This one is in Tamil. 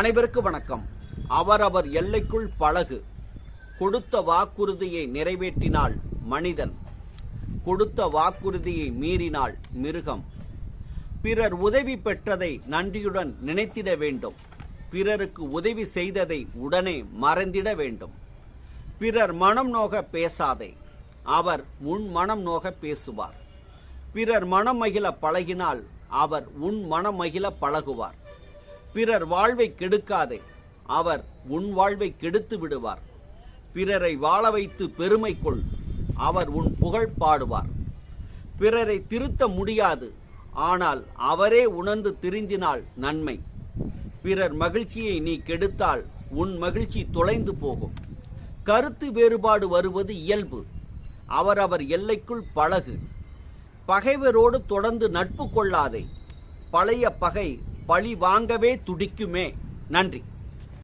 அனைவருக்கு வணக்கம். அவரவர் எல்லைக்குள் பழகு. கொடுத்த வாக்குறுதியை நிறைவேற்றினால் மனிதன். கொடுத்த வாக்குறுதியை மீறினால் மிருகம். பிறர் உதவி பெற்றதை நன்றியுடன் நினைத்திட வேண்டும். பிறருக்கு உதவி செய்ததை உடனே மறந்திட வேண்டும். பிறர் மனம் நோக பேசாதே. அவர் உன் மனம் நோக பேசுவார். பிறர் மனம் மகிழ பழகினால் அவர் உன் மனம் மகிழ பழகுவார். பிறர் வாழ்வை கெடுக்காதே. அவர் உன் வாழ்வை கெடுத்து விடுவார். பிறரை வாழ வைத்து பெருமை கொள். அவர் உன் புகழ் பாடுவார். பிறரை திருத்த முடியாது. ஆனால் அவரே உணர்ந்து திரிந்தினால் நன்மை. பிறர் மகிழ்ச்சியை நீ கெடுத்தால் உன் மகிழ்ச்சி தொலைந்து போகும். கருத்து வேறுபாடு வருவது இயல்பு. அவரவர் எல்லைக்குள் பழகு. பகைவரோடு தொடர்ந்து நட்பு கொள்ளாதே. பழைய பகை பழி வாங்கவே துடிக்குமே. நன்றி.